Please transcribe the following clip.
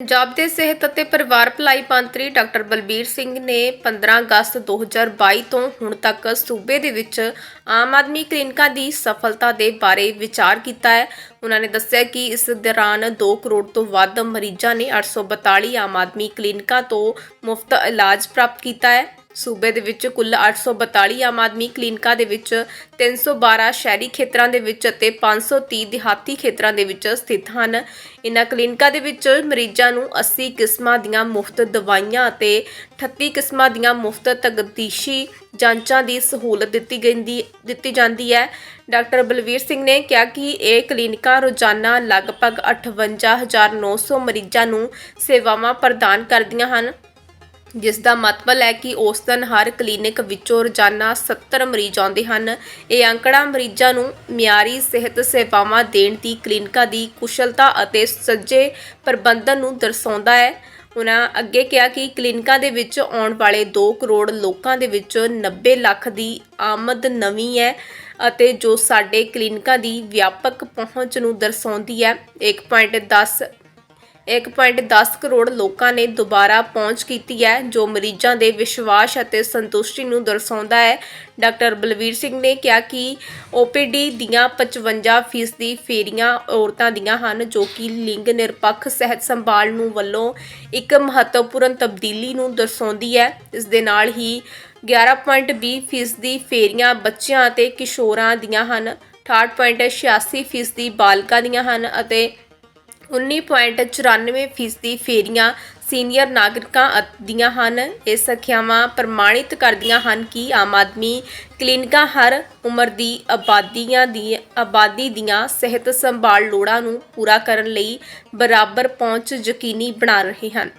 ਪੰਜਾਬ ਦੇ ਸਿਹਤ ਅਤੇ ਪਰਿਵਾਰ ਭਲਾਈ ਮੰਤਰੀ ਡਾਕਟਰ ਬਲਬੀਰ ਸਿੰਘ ਨੇ 15 ਅਗਸਤ 2022 ਤੋਂ ਹੁਣ ਤੱਕ ਸੂਬੇ ਦੇ ਵਿੱਚ ਆਮ ਆਦਮੀ ਕਲੀਨਿਕਾਂ ਦੀ ਸਫਲਤਾ ਦੇ ਬਾਰੇ ਵਿਚਾਰ ਕੀਤਾ ਹੈ। ਉਹਨਾਂ ਨੇ ਦੱਸਿਆ ਕਿ ਇਸ ਦੌਰਾਨ 2 ਕਰੋੜ ਤੋਂ ਵੱਧ ਮਰੀਜ਼ਾਂ ਨੇ 842 ਆਮ ਆਦਮੀ ਕਲੀਨਿਕਾਂ ਤੋਂ ਮੁਫਤ ਇਲਾਜ ਪ੍ਰਾਪਤ ਕੀਤਾ ਹੈ। ਸੂਬੇ ਦੇ ਵਿੱਚ ਕੁੱਲ 842 ਆਮ ਆਦਮੀ ਕਲੀਨਿਕਾਂ ਦੇ ਵਿੱਚ 312 ਸ਼ਹਿਰੀ ਖੇਤਰਾਂ ਦੇ ਵਿੱਚ ਅਤੇ 530 ਦਿਹਾਤੀ ਖੇਤਰਾਂ ਦੇ ਵਿੱਚ ਸਥਿਤ ਹਨ। ਇਨ੍ਹਾਂ ਕਲੀਨਿਕਾਂ ਦੇ ਵਿੱਚ ਮਰੀਜ਼ਾਂ ਨੂੰ 80 ਕਿਸਮਾਂ ਦੀਆਂ ਮੁਫਤ ਦਵਾਈਆਂ ਅਤੇ 38 ਕਿਸਮਾਂ ਦੀਆਂ ਮੁਫਤ ਤਗਦੀਸ਼ੀ ਜਾਂਚਾਂ ਦੀ ਸਹੂਲਤ ਦਿੱਤੀ ਗਈ ਦਿੱਤੀ ਜਾਂਦੀ ਹੈ। ਡਾਕਟਰ ਬਲਵੀਰ ਸਿੰਘ ਨੇ ਕਿਹਾ ਕਿ ਇਹ ਕਲੀਨਿਕਾਂ ਰੋਜ਼ਾਨਾ ਲਗਭਗ 58900 ਮਰੀਜ਼ਾਂ ਨੂੰ ਸੇਵਾਵਾਂ ਪ੍ਰਦਾਨ ਕਰਦੀਆਂ ਹਨ। ਜਿਸ ਦਾ ਮਤਲਬ ਹੈ ਕਿ ਔਸਤਨ ਹਰ ਕਲੀਨਿਕ ਵਿੱਚੋਂ ਰੋਜ਼ਾਨਾ 70 ਮਰੀਜ਼ ਆਉਂਦੇ ਹਨ। ਇਹ ਅੰਕੜਾ ਮਰੀਜ਼ਾਂ ਨੂੰ ਮਿਆਰੀ ਸਿਹਤ ਸੇਵਾਵਾਂ ਦੇਣ ਦੀ ਕਲੀਨਿਕਾਂ ਦੀ ਕੁਸ਼ਲਤਾ ਅਤੇ ਸੱਜੇ ਪ੍ਰਬੰਧਨ ਨੂੰ ਦਰਸਾਉਂਦਾ ਹੈ। ਉਹਨਾਂ ਅੱਗੇ ਕਿਹਾ ਕਿ ਕਲੀਨਿਕਾਂ ਦੇ ਵਿੱਚ ਆਉਣ ਵਾਲੇ 2 ਕਰੋੜ ਲੋਕਾਂ ਦੇ ਵਿੱਚ 90 ਲੱਖ ਦੀ ਆਮਦ ਨਵੀਂ ਹੈ ਅਤੇ ਜੋ ਸਾਡੇ ਕਲੀਨਿਕਾਂ ਦੀ ਵਿਆਪਕ ਪਹੁੰਚ ਨੂੰ ਦਰਸਾਉਂਦੀ ਹੈ। 1.10 1.10 ਕਰੋੜ ਲੋਕਾਂ ਨੇ ਦੁਬਾਰਾ ਪਹੁੰਚ ਕੀਤੀ ਹੈ, ਜੋ ਮਰੀਜ਼ਾਂ ਦੇ ਵਿਸ਼ਵਾਸ ਅਤੇ ਸੰਤੁਸ਼ਟੀ ਨੂੰ ਦਰਸਾਉਂਦਾ ਹੈ। ਡਾਕਟਰ ਬਲਵੀਰ ਸਿੰਘ ਨੇ ਕਿਹਾ ਕਿ OPD ਦੀਆਂ 55% ਫੇਰੀਆਂ ਔਰਤਾਂ ਦੀਆਂ ਹਨ, ਜੋ ਕਿ ਲਿੰਗ ਨਿਰਪੱਖ, ਸਿਹਤ ਸੰਭਾਲ ਨੂੰ ਵੱਲੋਂ ਇੱਕ ਮਹੱਤਵਪੂਰਨ ਤਬਦੀਲੀ ਨੂੰ ਦਰਸਾਉਂਦੀ ਹੈ। ਇਸ ਦੇ ਨਾਲ ਹੀ 11.20% ਦੀ ਫੇਰੀਆਂ ਬੱਚਿਆਂ ਅਤੇ ਕਿਸ਼ੋਰਾਂ ਦੀਆਂ ਹਨ 68.86% ਦੀ ਬਾਲਕਾਂ ਦੀਆਂ ਹਨ ਅਤੇ 19.94% ਫੀਸਦੀ ਫੇਰੀਆਂ ਸੀਨੀਅਰ ਨਾਗਰਿਕਾਂ ਅ- ਦੀਆਂ ਹਨ। ਇਹ ਸੰਖਿਆਵਾਂ ਪ੍ਰਮਾਣਿਤ ਕਰਦੀਆਂ ਹਨ ਕਿ ਆਮ ਆਦਮੀ ਕਲੀਨਿਕਾਂ ਹਰ ਉਮਰ ਦੀ ਆਬਾਦੀਆਂ ਦੀ, ਆਬਾਦੀ ਦੀਆਂ ਸਿਹਤ ਸੰਭਾਲ ਲੋੜਾਂ ਨੂੰ ਪੂਰਾ ਕਰਨ ਲਈ ਬਰਾਬਰ ਪਹੁੰਚ ਯਕੀਨੀ ਬਣਾ ਰਹੇ ਹਨ।